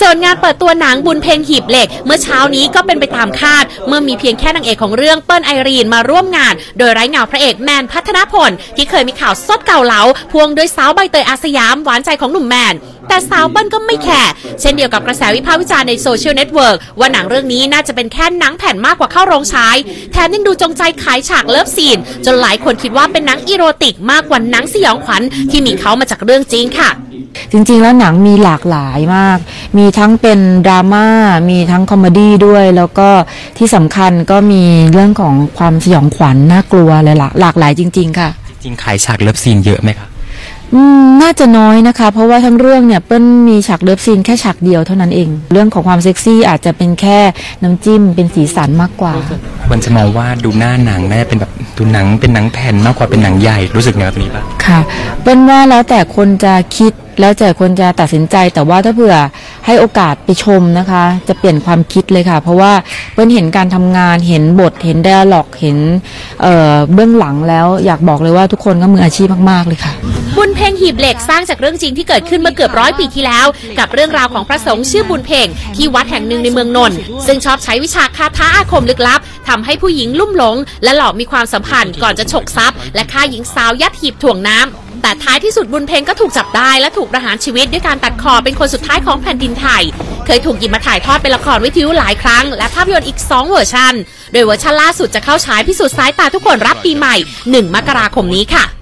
ส่วนงานเปิดตัวหนังบุญเพลงหีบเหล็ก เมื่อเช้านี้ก็เป็นไปตามคาด เมื่อมีเพียงแค่นางเอกของเรื่องเปิ้ลไอรีนมาร่วมงาน โดยไร้เงาพระเอกแมนพัฒนพล ที่เคยมีข่าวซดเก่าเหลาพวงด้วยสาวใบเตยอาสยามหวานใจของหนุ่มแมน แต่สาวเปิ้ลก็ไม่แคร์เช่นเดียวกับกระแสวิพากษ์วิจารณ์ในโซเชียลเน็ตเวิร์กว่าหนังเรื่องนี้น่าจะเป็นแค่หนังแผ่นมากกว่าเข้าโรงฉาย แถมยังดูจงใจขายฉากเลิฟซีน จนหลายคนคิดว่าเป็นหนังอีโรติกมากกว่าหนังสยองขวัญที่มีเขามาจากเรื่องจริงค่ะ ริง ๆ แล้วหนังมีหลากหลายมาก มีทั้งเป็นดราม่า มีทั้งคอมเมดี้ด้วย แล้วก็ที่สำคัญก็มีเรื่องของความสยองขวัญน่ากลัวเลยล่ะหลากหลายจริง ๆ ค่ะ จริงขายฉากเลิฟซีนเยอะไหมครับอืมน่าจะน้อยนะคะ เพราะว่าทั้งเรื่องเนี่ยเปิ้ลมีฉากเลิฟซีนแค่ฉากเดียวเท่านั้นเอง เรื่องของความเซ็กซี่อาจจะเป็นแค่น้ำจิ้มเป็นสีสันมากกว่าควรจะมองว่าดูหน้าหนังน่าจะเป็นแบบ ดูหนังเป็นหนังแผ่นมากกว่าเป็นหนังใหญ่รู้สึกไงแบบนี้บ้างค่ะเป็นว่าแล้วแต่คนจะคิดแล้วแต่คนจะตัดสินใจแต่ว่าถ้าเผื่อให้โอกาสไปชมนะคะ จะเปลี่ยนความคิดเลยค่ะ เพราะว่าเปิ้ลเห็นการทำงานเห็นบทเห็น d ด a l ล็อกเห็นเเบื้องหลังแล้วอยากบอกเลยว่าทุกคนก็มืออาชีพมาก ๆ เลยค่ะ บุญเพ่งหีบเหล็กสร้างจากเรื่องจริงที่เกิดขึ้นเมื่อเกือบร้อยปีที่แล้ว กับเรื่องราวของพระสงฆ์ชื่อบุญเพ่งที่วัดแห่งหนึ่งในเมืองนนท์ซึ่งชอบใช้วิชาคาถาอาคมลึกลับทำให้ผู้หญิงลุ่มหลง และหลอกมีความสัมพันธ์ก่อนจะฉกทรัพย์ และฆ่าหญิงสาวยัดหีบถ่วงน้ำแต่ท้ายที่สุดบุญเพ่งก็ถูกจับได้และถูกประหารชีวิตด้วยการตัดคอเป็นคนสุดท้ายของแผ่นดินไทย เคยถูกหยิบมาถ่ายทอดเป็นละครวิทยุหลายครั้ง และภาพยนตร์อีก 2 เวอร์ชัน โดยเวอร์ชันล่าสุดจะเข้าฉายพิสูจน์สายตาทุกคนรับปีใหม่ 1 มกราคมนี้ค่ะ